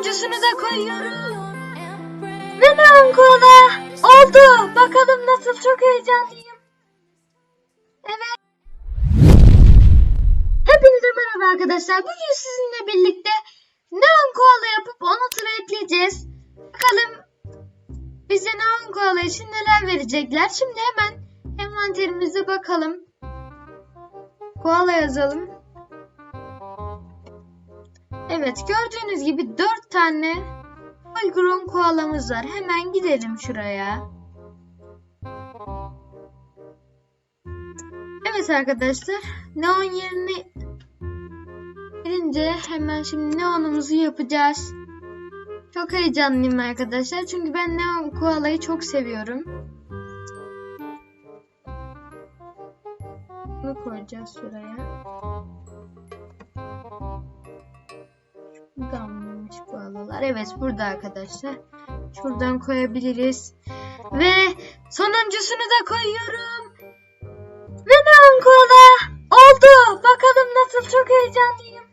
Sonuncusunu da koyuyorum. Ve neon kola oldu. Bakalım nasıl çok heyecanlıyım. Evet. Hepinize merhaba arkadaşlar. Bugün sizinle birlikte neon koala yapıp onu ekleyeceğiz. Bakalım bize neon koala için neler verecekler. Şimdi hemen envanterimize bakalım. Koala yazalım. Evet gördüğünüz gibi 4 tane Uygurum koalamız var. Hemen gidelim şuraya. Evet arkadaşlar. Neon yerine girince hemen şimdi neonumuzu yapacağız. Çok heyecanlıyım arkadaşlar. Çünkü ben neon koalayı çok seviyorum. Bunu koyacağız şuraya. Damlamış koalalar. Evet burada arkadaşlar. Şuradan koyabiliriz. Ve sonuncusunu da koyuyorum. Ve neon koala oldu. Bakalım nasıl çok heyecanlıyım.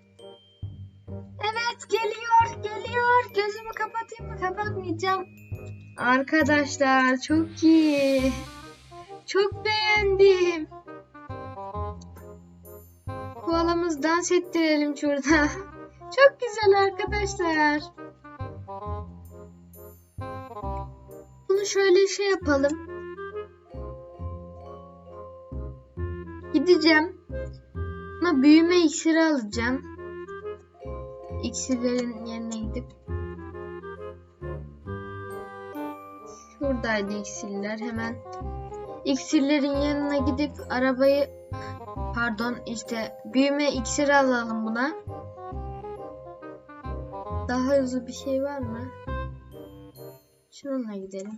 Evet geliyor geliyor. Gözümü kapatayım mı kapatmayacağım. Arkadaşlar çok iyi. Çok beğendim. Koalamız dans ettirelim şurada. Çok güzel arkadaşlar. Bunu şöyle şey yapalım. Gideceğim. Buna büyüme iksiri alacağım. İksirlerin yerine gidip. Şuradaydı iksirler. Hemen iksirlerin yanına gidip arabayı pardon işte büyüme iksiri alalım buna. Daha hızlı bir şey var mı? Şununla gidelim.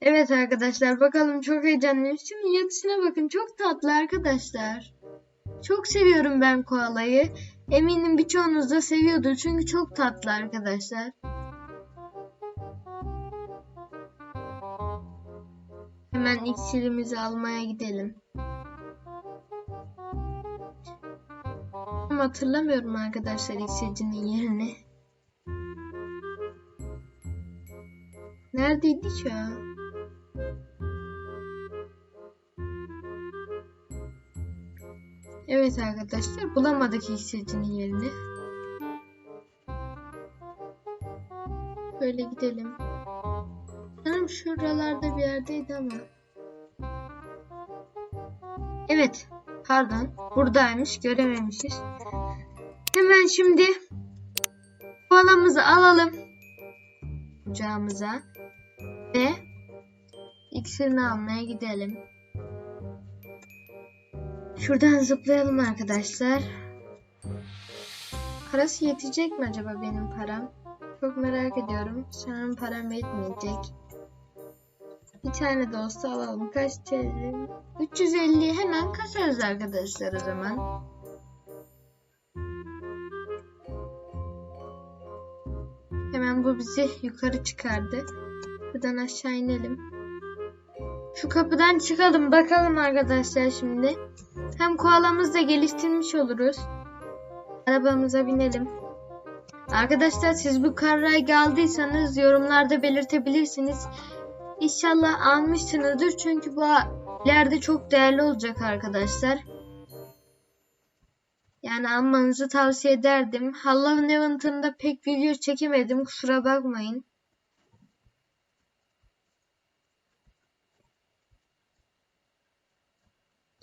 Evet arkadaşlar bakalım çok heyecanlıyım. Şimdi yatışına bakın çok tatlı arkadaşlar. Çok seviyorum ben koalayı. Eminim birçoğunuz da seviyordur çünkü çok tatlı arkadaşlar. Hemen iksirimizi almaya gidelim. Ama hatırlamıyorum arkadaşlar iksircinin yerini. Neredeydi ki o? Evet arkadaşlar bulamadık iksircinin yerini. Böyle gidelim. Sanırım şuralarda bir yerdeydi ama. Evet. Pardon. Buradaymış. Görememişiz. Hemen şimdi kolamızı alalım. Kucağımıza. Ve iksirini almaya gidelim. Şuradan zıplayalım arkadaşlar. Parası yetecek mi acaba benim param? Çok merak ediyorum. Sanırım param yetmeyecek. Bir tane de olsa alalım. Kaç TL? 350 hemen kasarız arkadaşlar o zaman. Hemen bu bizi yukarı çıkardı. Buradan aşağı inelim. Şu kapıdan çıkalım bakalım arkadaşlar şimdi. Hem koalamızı da geliştirmiş oluruz. Arabamıza binelim. Arkadaşlar siz bu karrayı aldıysanız yorumlarda belirtebilirsiniz. İnşallah almışsınızdır çünkü bu ileride çok değerli olacak arkadaşlar. Yani almanızı tavsiye ederdim. Halloween Event'ında pek video çekemedim kusura bakmayın.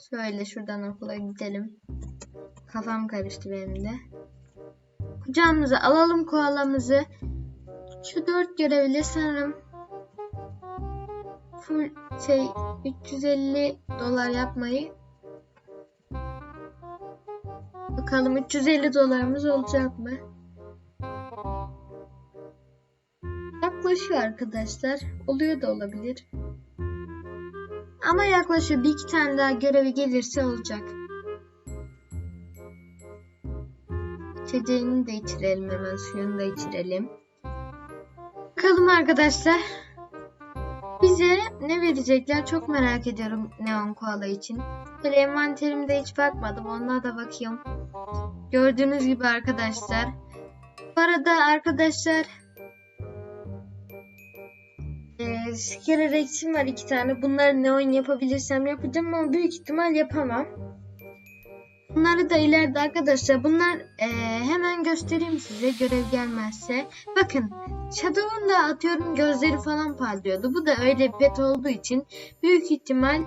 Şöyle şuradan okula gidelim. Kafam karıştı benim de. Kucağımıza alalım koalamızı. Şu dört görevli sanırım full şey 350 dolar yapmayı bakalım 350 dolarımız olacak mı? Yaklaşıyor arkadaşlar. Oluyor da olabilir. Ama yaklaşıyor. Bir iki tane daha görevi gelirse olacak. İçeceğini de içirelim hemen. Suyunu da içirelim. Bakalım arkadaşlar. Bize ne verecekler çok merak ediyorum Neon Koala için. Böyle envanterimde hiç bakmadım. Onlara da bakayım. Gördüğünüz gibi arkadaşlar. Bu arada arkadaşlar ee, skiller eksim var iki tane. Bunları ne oyun yapabilirsem yapacağım ama büyük ihtimal yapamam. Bunları da ileride arkadaşlar bunlar ee, hemen göstereyim size görev gelmezse. Bakın Shadow'un da atıyorum gözleri falan parlıyordu. Bu da öyle pet olduğu için büyük ihtimal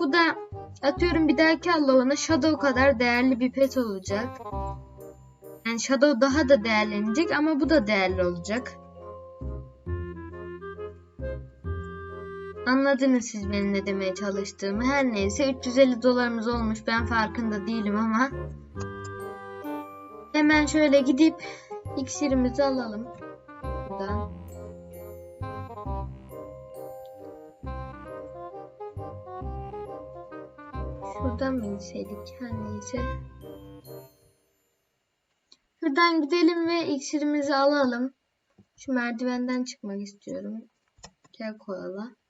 bu da atıyorum bir dahaki Allah'ına Shadow kadar değerli bir pet olacak. Yani Shadow daha da değerlenecek ama bu da değerli olacak. Anladınız siz benim ne demeye çalıştığımı. Her neyse 350 dolarımız olmuş. Ben farkında değilim ama. Hemen şöyle gidip iksirimizi alalım. Buradan. Şuradan mı gitseydik? Her neyse. Şuradan gidelim ve iksirimizi alalım. Şu merdivenden çıkmak istiyorum. Gel koala.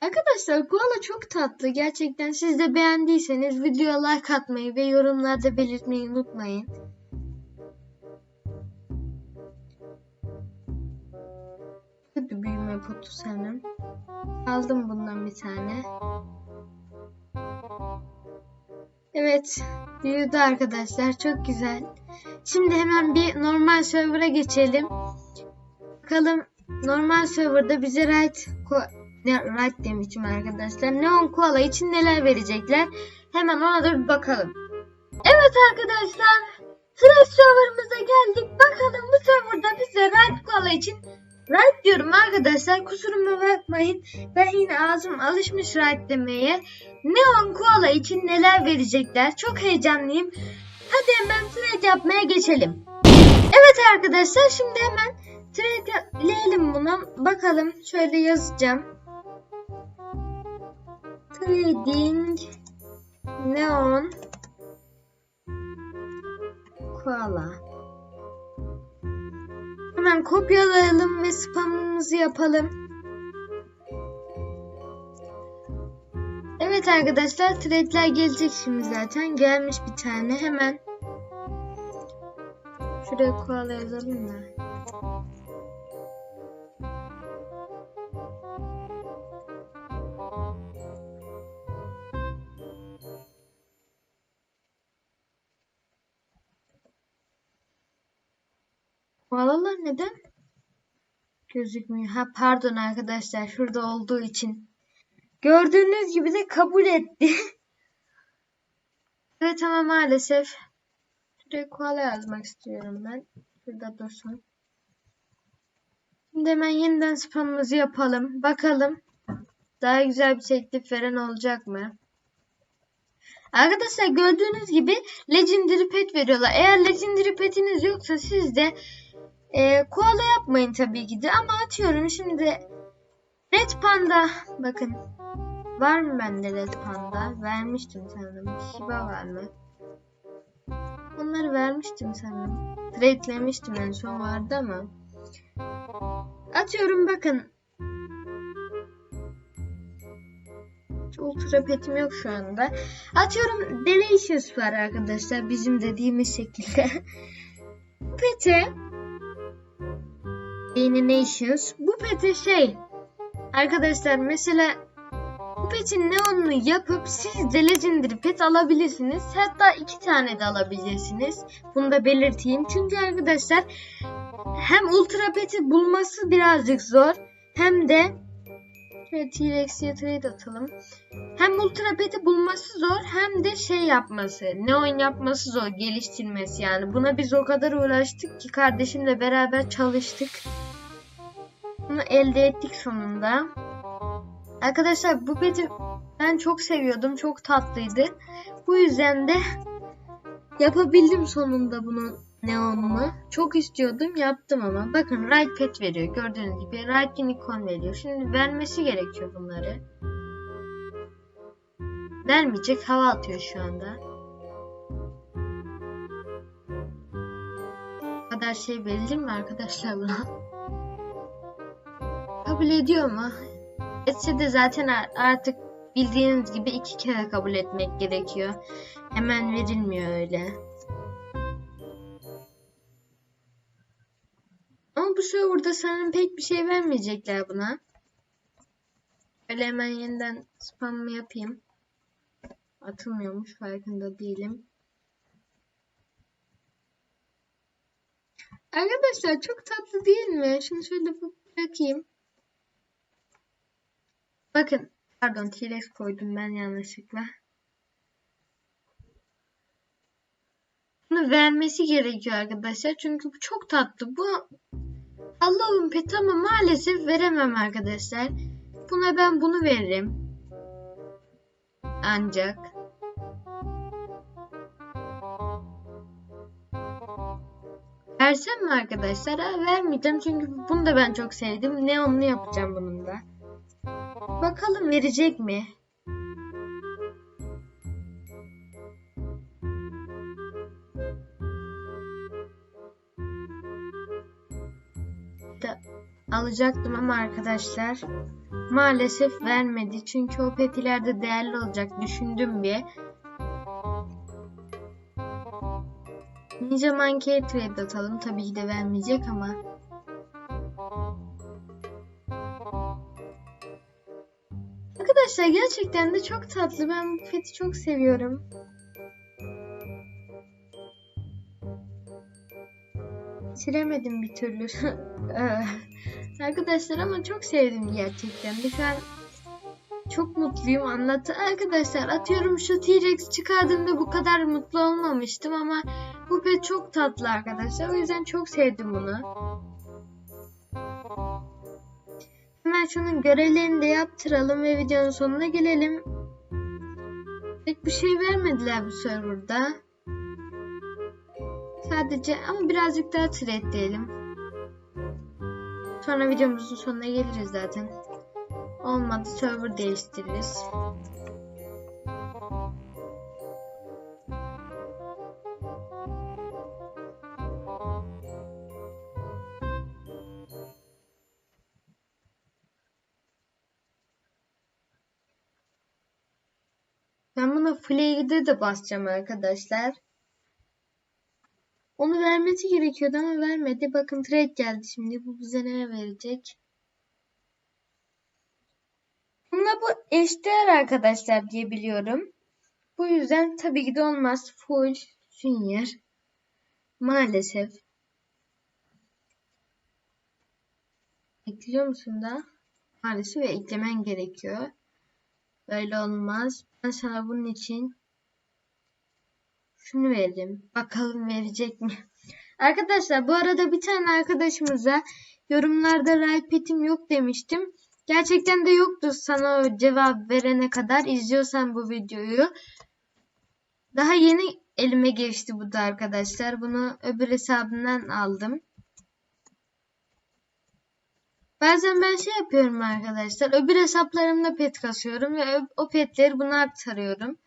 Arkadaşlar koala çok tatlı. Gerçekten siz de beğendiyseniz videoya like atmayı ve yorumlarda belirtmeyi unutmayın. Bir büyüme potu sanırım. Aldım bundan bir tane. Evet, büyüdü arkadaşlar. Çok güzel. Şimdi hemen bir normal server'a geçelim. Bakalım normal server'da bize ne right demişim arkadaşlar. Neon Koala için neler verecekler? Hemen ona da bir bakalım. Evet arkadaşlar. Trash server'ımıza geldik. Bakalım bu serverda bize right Koala için right diyorum arkadaşlar. Kusuruma bakmayın. Ben yine ağzım alışmış right demeye. Neon Koala için neler verecekler? Çok heyecanlıyım. Hadi hemen trade yapmaya geçelim. Evet arkadaşlar şimdi hemen trade'leyelim bunu. Bakalım şöyle yazacağım. Trading Neon Koala. Hemen kopyalayalım ve spamımızı yapalım. Evet arkadaşlar trade'ler gelecek şimdi zaten. Gelmiş bir tane hemen. Şuraya koala yazalım da. Koalalar neden gözükmüyor? Ha pardon arkadaşlar şurada olduğu için. Gördüğünüz gibi de kabul etti. evet ama maalesef şuraya koala yazmak istiyorum ben. Şurada dursun. Şimdi hemen yeniden spamımızı yapalım. Bakalım daha güzel bir teklif veren olacak mı? Arkadaşlar gördüğünüz gibi Legendary Pet veriyorlar. Eğer Legendary Pet'iniz yoksa siz de e, koala yapmayın tabii ki de ama atıyorum şimdi Red Panda bakın var mı bende Red Panda? Vermiştim sanırım. Shiba var mı? Onları vermiştim sanırım. Trade'lemiştim en son vardı ama. Atıyorum bakın. Ultra petim yok şu anda. Atıyorum Delicious var arkadaşlar. Bizim dediğimiz şekilde. Pete Animations. Bu pete şey arkadaşlar mesela bu petin neonunu yapıp siz de Legendary pet alabilirsiniz. Hatta iki tane de alabilirsiniz. Bunu da belirteyim. Çünkü arkadaşlar hem ultra peti bulması birazcık zor. Hem de şöyle T-Rex'e trade atalım. Hem ultra peti bulması zor hem de şey yapması, neon yapması zor, geliştirmesi yani. Buna biz o kadar uğraştık ki kardeşimle beraber çalıştık. Bunu elde ettik sonunda. Arkadaşlar bu peti ben çok seviyordum. Çok tatlıydı. Bu yüzden de yapabildim sonunda bunu neonlu. Çok istiyordum yaptım ama. Bakın right pet veriyor. Gördüğünüz gibi right unicorn veriyor. Şimdi vermesi gerekiyor bunları. Vermeyecek hava atıyor şu anda. Kadar şey belli mi arkadaşlar buna? Kabul ediyor mu? Etse de zaten artık bildiğiniz gibi iki kere kabul etmek gerekiyor. Hemen verilmiyor öyle. bu serverda sanırım pek bir şey vermeyecekler buna. Öyle hemen yeniden spamımı yapayım. Atılmıyormuş farkında değilim. Arkadaşlar çok tatlı değil mi? Şunu şöyle bırakayım. Bakın. Pardon T-Rex koydum ben yanlışlıkla. Bunu vermesi gerekiyor arkadaşlar. Çünkü bu çok tatlı. Bu Allah'ın pet ama maalesef veremem arkadaşlar. Buna ben bunu veririm. Ancak Versem mi arkadaşlar? Ha, vermeyeceğim çünkü bunu da ben çok sevdim. Neonlu yapacağım bunun da. Bakalım verecek mi? Da alacaktım ama arkadaşlar maalesef vermedi. Çünkü o pet ileride değerli olacak düşündüm bir. Ninja Monkey'e trade atalım. Tabii ki de vermeyecek ama. Arkadaşlar gerçekten de çok tatlı. Ben bu peti çok seviyorum. Silemedim bir türlü. Ee, Arkadaşlar ama çok sevdim gerçekten de. Şu çok mutluyum anlattı. Arkadaşlar atıyorum şu T-Rex çıkardığımda bu kadar mutlu olmamıştım ama bu pet çok tatlı arkadaşlar. O yüzden çok sevdim bunu. Şunun görevlerini de yaptıralım ve videonun sonuna gelelim. Pek bir şey vermediler bu serverda. Sadece ama birazcık daha trade. Sonra videomuzun sonuna geliriz zaten. Olmadı server değiştiririz. Ben buna Flag'de de basacağım arkadaşlar. Onu vermesi gerekiyordu ama vermedi. Bakın trade geldi şimdi. Bu bize ne verecek? Bununla bu eşdeğer arkadaşlar diye biliyorum. Bu yüzden tabii ki de olmaz. Full junior. Maalesef. Ekliyor musun da? Maalesef eklemen gerekiyor. Böyle olmaz. Ben sana bunun için şunu veririm. Bakalım verecek mi? Arkadaşlar bu arada bir tane arkadaşımıza yorumlarda petim yok demiştim. Gerçekten de yoktu sana o cevap verene kadar izliyorsan bu videoyu. Daha yeni elime geçti bu da arkadaşlar. Bunu öbür hesabından aldım. Bazen ben şey yapıyorum arkadaşlar. Öbür hesaplarımda pet kasıyorum ve o petleri buna aktarıyorum.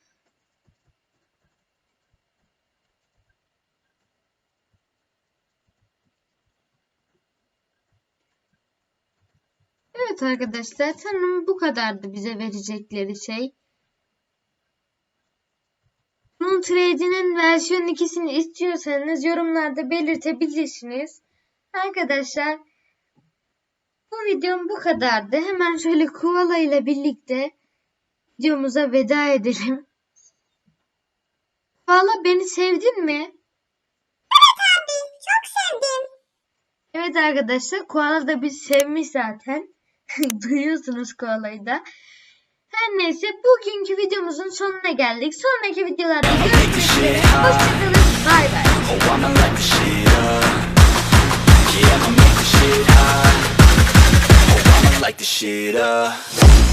Evet arkadaşlar sanırım bu kadardı bize verecekleri şey. Bunun trade'inin versiyon ikisini istiyorsanız yorumlarda belirtebilirsiniz. Arkadaşlar bu videom bu kadardı. Hemen şöyle koala ile birlikte videomuza veda edelim. Koala beni sevdin mi? Evet abi çok sevdim. Evet arkadaşlar koala da bizi sevmiş zaten. Duyuyorsunuz koalayı da. Her neyse bugünkü videomuzun sonuna geldik. Sonraki videolarda görüşmek üzere. Hoşçakalın. Bay bay. light the shit up.